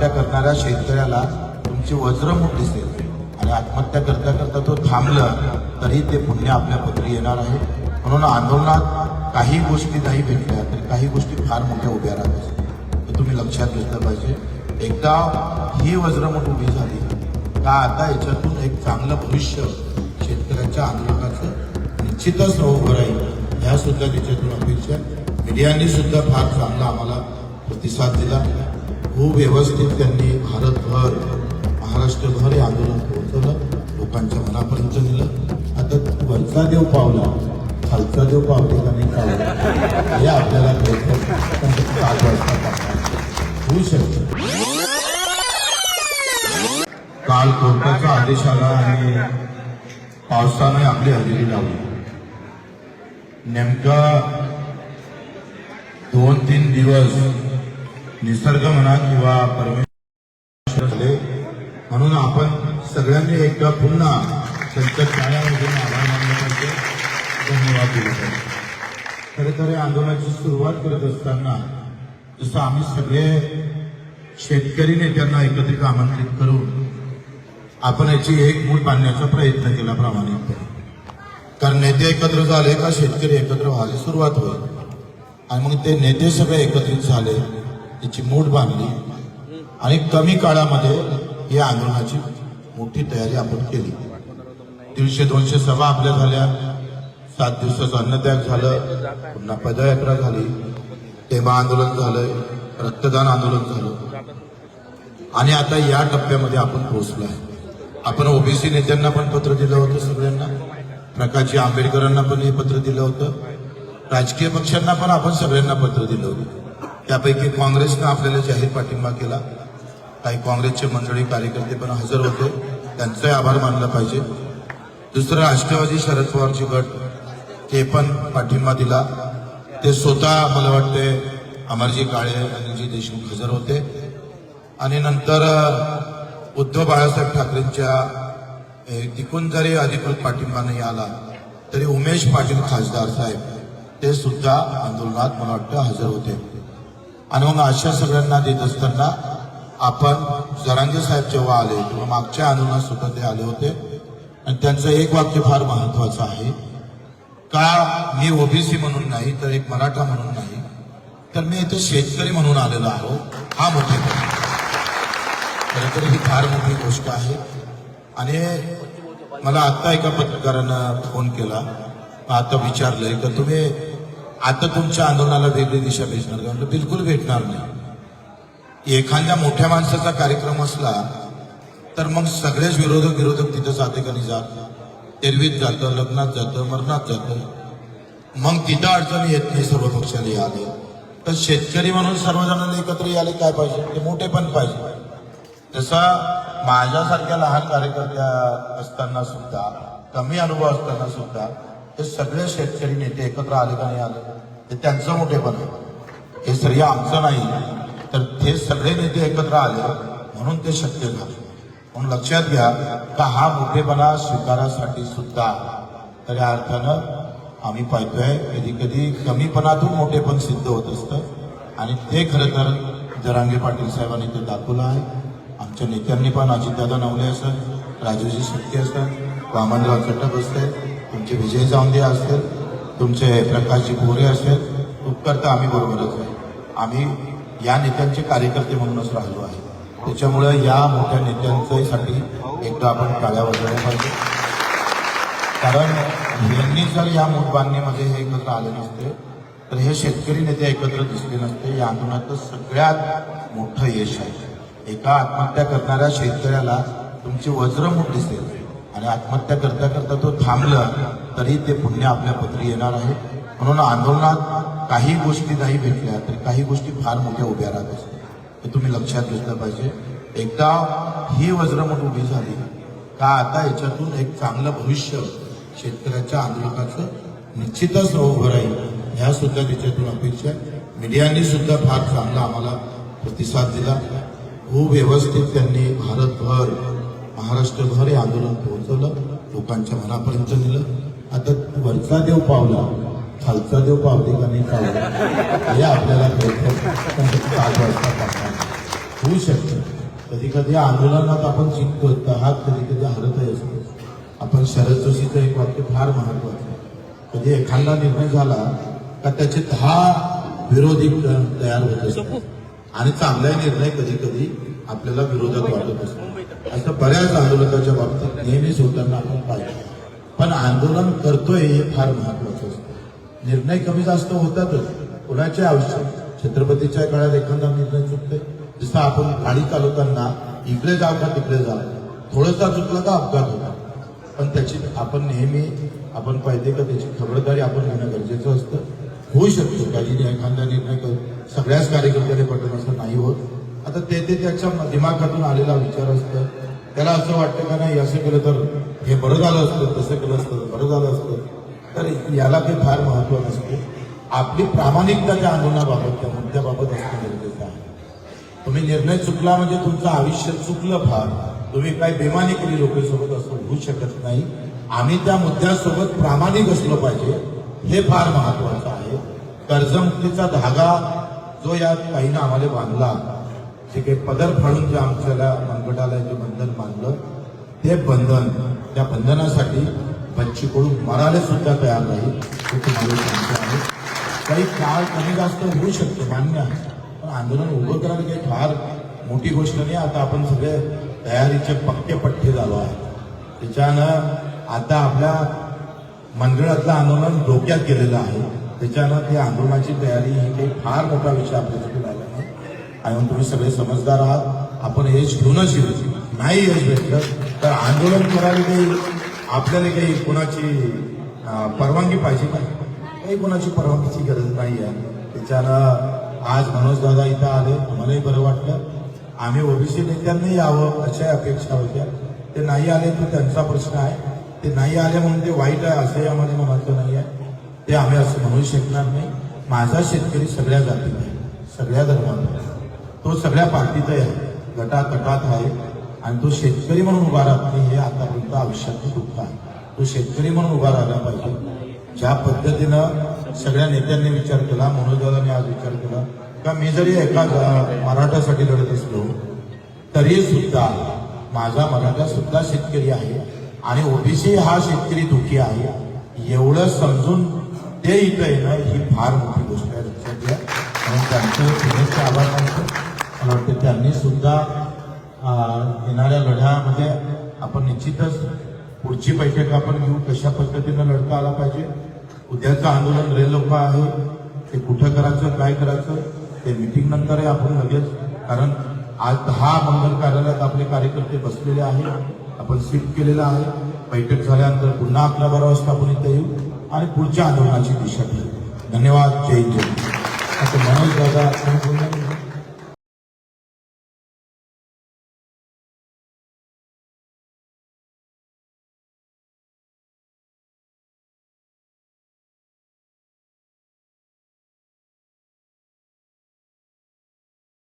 आत्महत्या करणाऱ्या शेतकऱ्याला तुमची वज्रमुठ दिसेल आणि आत्महत्या करता करता तो थांबलं तरी ते पुण्य आपल्या पत्री येणार आहे. म्हणून आंदोलनात काही गोष्टी नाही भेटल्या तरी काही गोष्टी फार मोठ्या उभ्या राहत हे तुम्ही लक्षात घेतलं पाहिजे एकदा ही वज्रमुठ उभी झाली का आता याच्यातून एक चांगलं भविष्य शेतकऱ्यांच्या आंदोलनाचं निश्चितच उभं राहील ह्या सुद्धा त्याच्यातून अपेक्षा. आहे. मीडियाने सुद्धा फार चांगला आम्हाला प्रतिसाद दिला. खूप व्यवस्थित त्यांनी भारतभर महाराष्ट्रभर हे आंदोलन पोहोचवलं लोकांच्या मनापर्यंत नेलं. आता वरचा देव पावला खालचा देव पावते का नाही पावला हे आपल्याला होऊ शकतं. काल कोर्टाचा आदेश आला आणि पावसाने आपली हजेरी लावली. नेमका दोन तीन दिवस निसर्ग म्हणा किंवा परमेश्वर झाले म्हणून आपण सगळ्यांनी एकदा पुन्हा त्यांच्या छायामधून आभार मानले पाहिजे. धन्यवाद दिले पाहिजे. खरे खरे आंदोलनाची सुरुवात करत असताना जसं आम्ही सगळे शेतकरी नेत्यांना एकत्रित आमंत्रित करून आपण याची एक मूठ बांधण्याचा प्रयत्न केला प्रामाणिकपणे. कारण नेते एकत्र झाले का शेतकरी एकत्र व्हायला सुरुवात होईल. आणि मग ते नेते सगळे एकत्रित झाले त्याची मूठ बांधली. आणि कमी काळामध्ये या आंदोलनाची मोठी तयारी आपण केली. दीडशे दोनशे सभा आपल्या झाल्या. सात दिवसाचं अन्नत्याग झालं. पुन्हा पदयात्रा झाली. तेमा आंदोलन झालं. रक्तदान आंदोलन झालं. आणि आता या टप्प्यामध्ये आपण पोहोचलो आहे. आपण ओबीसी नेत्यांना पण पत्र दिलं होतं सगळ्यांना. प्रकाशजी आंबेडकरांना पण हे पत्र दिलं होतं. राजकीय पक्षांना पण आपण सगळ्यांना पत्र दिलं होतं. त्यापैकी काँग्रेसनं आपल्याला जाहीर पाठिंबा केला? काही काँग्रेसचे मंडळी कार्यकर्ते पण हजर होते. त्यांचाही आभार मानला पाहिजे. दुसरं राष्ट्रवादी शरद पवारचे गट ते पण पाठिंबा दिला. ते स्वतः मला वाटते अमरजी काळे अनिलजी देशमुख हजर होते. आणि नंतर उद्धव बाळासाहेब ठाकरेंच्या तिकून जरी अधिकृत पाठिंबा नाही आला तरी उमेश पाटील खासदार साहेब ते सुद्धा आंदोलनात मला वाटतं हजर होते. आणि मग अशा सगळ्यांना देत असताना आपण जरांगे साहेब जेव्हा आले तेव्हा मागच्या आंदोलनात सुद्धा ते आले होते. आणि त्यांचं एक वाक्य फार महत्वाचं आहे. का मी ओबीसी म्हणून नाही तर एक मराठा म्हणून नाही तर मी इथे शेतकरी म्हणून आलेलो आहो. हा मोठे खरंतर ही फार मोठी गोष्ट आहे. आणि मला आत्ता एका पत्रकारानं फोन केला. आता विचारलंय का तुम्ही आता तुमच्या आंदोलनाला वेगळी दिशा भेटणार का? बिलकुल भेटणार नाही. एखाद्या मोठ्या माणसाचा कार्यक्रम असला तर मग सगळेच विरोधक विरोधक तिथं जाते का नाही जात. एरवीत जातं लग्नात जातं मरणात जातं. मग तिथं अडचणी येत नाही सर्व पक्षाने याले तर शेतकरी म्हणून सर्वजणांना एकत्र यायला काय पाहिजे? ते मोठे पण पाहिजे. तसा माझ्यासारख्या लहान कार्यकर्त्या असताना सुद्धा कमी अनुभव असताना सुद्धा हे सगळे शेतकरी नेते एकत्र आले का नाही आले ते त्यांचं मोठेपण आहे. हे श्रेय आमचं नाही तर ते सगळे नेते एकत्र आले म्हणून ते शक्य झाले. म्हणून लक्षात घ्या का हा मोठेपणा स्वीकारासाठी सुद्धा तर या अर्थानं आम्ही पाहतोय कधी कधी कमीपणातून मोठेपण सिद्ध होत असतं. आणि ते खरं तर जरांगे पाटील साहेबांनी ते दाखवलं आहे. आमच्या नेत्यांनी पण अजितदादा नवले असत राजूजी शेट्टी असतात वामनराव चटप असते. तुमचे विजय जाऊंदे असतील तुमचे प्रकाशजी भोरे असतील उपकर्ता तर आम्ही बरोबरच आहे. आम्ही या नेत्यांचे कार्यकर्ते म्हणूनच राहिलो आहे. त्याच्यामुळं या मोठ्या नेत्यांच्यासाठी एकदा आपण काळ्या वाजवल्या पाहिजे. कारण यांनी जर या मोठबांधणीमध्ये हे एकत्र आले नसते तर हे शेतकरी नेते एकत्र दिसले नसते. या आंदोलनाचं सगळ्यात मोठं यश आहे. एका आत्महत्या करणाऱ्या शेतकऱ्याला तुमची वज्रमूठ दिसेल. आणि आत्महत्या करता करता तो थांबला तरी ते पुण्य आपल्या पत्री येणार आहे. म्हणून आंदोलनात काही गोष्टी नाही भेटल्या तरी काही गोष्टी फार मोठ्या उभ्या राहत असतात हे तुम्ही लक्षात घेतलं पाहिजे. एकदा ही वज्रमठ उभी झाली का आता याच्यातून एक चांगलं भविष्य शेतकऱ्याच्या आंदोलनाचं निश्चितच उभं राहील. ह्या सुद्धा त्याच्यातून अपेक्षा आहे. मीडियाने सुद्धा फार चांगला आम्हाला प्रतिसाद दिला. खूप व्यवस्थित त्यांनी भारतभर महाराष्ट्रभर हे आंदोलन पोहोचवलं लोकांच्या मनापर्यंत नेलं. आता वरचा देव पावला खालचा देव पावले का नाही पावला हे आपल्याला होऊ शकतं. कधी कधी आंदोलनात आपण जिंकतो तर हा कधी कधी हरतही असतो. आपण शरद जोशीचं एक वाक्य फार महत्वाचं आहे. कधी एखादा निर्णय झाला का त्याचे दहा विरोधी तयार होत असतात. आणि चांगला निर्णय कधी कधी आपल्याला विरोधात वाटत असतो. असं बऱ्याच आंदोलकाच्या बाबतीत नेहमीच होताना आपण पाहिजे पण आंदोलन करतोय हे फार महत्वाचं असतं. निर्णय कमी जास्त होतातच. कुणाच्या आयुष्यात छत्रपतीच्या काळात एखादा निर्णय चुकते जसं आपण गाडी चालवताना इकडे जाव का तिकडे जा थोडंसा चुकलं का अपघात होता? पण त्याची आपण नेहमी आपण पाहिजे का त्याची खबरदारी आपण घेणं गरजेचं असतं. होऊ शकतो. काही एखादा निर्णय सगळ्याच कार्यकर्त्याने पटत असं नाही होत. आता ते ते त्याच्या दिमागातून आलेला विचार असतो. त्याला असं वाटतं का नाही असं केलं तर हे बरं झालं असतं तसं केलं असतं बरं झालं असतं. तर याला काही फार महत्त्व नसते. आपली प्रामाणिकता त्या आंदोलनाबाबत त्या मुद्द्याबाबत असणं गरजेचं आहे. तुम्ही निर्णय चुकला म्हणजे तुमचं आयुष्य चुकलं फार. तुम्ही काही बेमानी केली लोकांसोबत असं होऊ शकत नाही. आम्ही त्या मुद्द्यासोबत प्रामाणिक असलो पाहिजे हे फार महत्वाचं आहे. कर्जमुक्तीचा धागा जो या काहीनं आम्हाला बांधला जे काही पदर फाडून जे आमच्याला मनगटाला जे बंधन बांधलं ते बंधन त्या बंधनासाठी बच्ची कडू मरायला सुद्धा तयार राहील हे तुम्हाला सांगतो आहे. काही काळ कमी जास्त होऊ शकतो मान्य आहे. पण आंदोलन उभं करायला काही फार मोठी गोष्ट नाही. आता आपण सगळे तयारीचे पक्के पट्टे झालो आहे. त्याच्यानं आता आपल्या मंडळातलं आंदोलन डोक्यात गेलेलं आहे. त्याच्यानं ते आंदोलनाची तयारी ही काही फार मोठा विषय आपल्यासाठी राहिला आणि तुम्ही सगळे समजदार आहात. आपण यश घेऊनच येऊ. नाही यश भेटलं तर आंदोलन करायला काही आपल्याला काही कोणाची परवानगी पाहिजे का? काही कोणाची परवानगीची गरज नाही आहे. त्याच्यानं आज मनोज दादा इथं आले. मलाही बरं वाटलं. आम्ही ओबीसी नेत्यांनाही यावं अशा अपेक्षा होत्या. ते नाही आले तर त्यांचा प्रश्न आहे. ते नाही आले म्हणून ते वाईट आहे असंही यामध्ये म्हणायचं नाही आहे. ते आम्ही असं म्हणू शकणार नाही. माझा शेतकरी सगळ्या जातीत आहे. सगळ्या धर्मात आहे. तो सगळ्या पार्टीचा आहे गटातटात आहे. आणि तो शेतकरी म्हणून उभा राहत नाही हे आतापर्यंत आयुष्यातलं दुःख आहे. तो शेतकरी म्हणून उभा राहिला पाहिजे. ज्या पद्धतीनं सगळ्या नेत्यांनी विचार केला मनोजदादांनी आज विचार केला का मी जरी एका मराठासाठी लढत असलो तरी सुद्धा माझा मराठा सुद्धा शेतकरी आहे आणि ओबीसी हा शेतकरी दुखी आहे एवढं समजून ते इथं येणं ही फार मोठी गोष्ट आहे. लक्षात घ्या. म्हणून त्यांचं पुण्याचे आभार मानतो मला वाटतं त्यांनी सुद्धा येणाऱ्या लढ्यामध्ये आपण निश्चितच पुढची बैठक आपण घेऊ कशा पद्धतीनं लढता आला पाहिजे उद्याचं आंदोलन रेल लोक आहे ते कुठं करायचं काय करायचं ते मिटिंग नंतर आपण लगेच कारण आज दहा मंगल कार्यालयात आपले कार्यकर्ते बसलेले आहेत आपण शिफ्ट केलेलं आहे बैठक झाल्यानंतर पुन्हा आपल्या बारा वाजता आपण इथे येऊ आणि पुढच्या आंदोलनाची दिशा घेऊ धन्यवाद जय जय आता मनोज दादा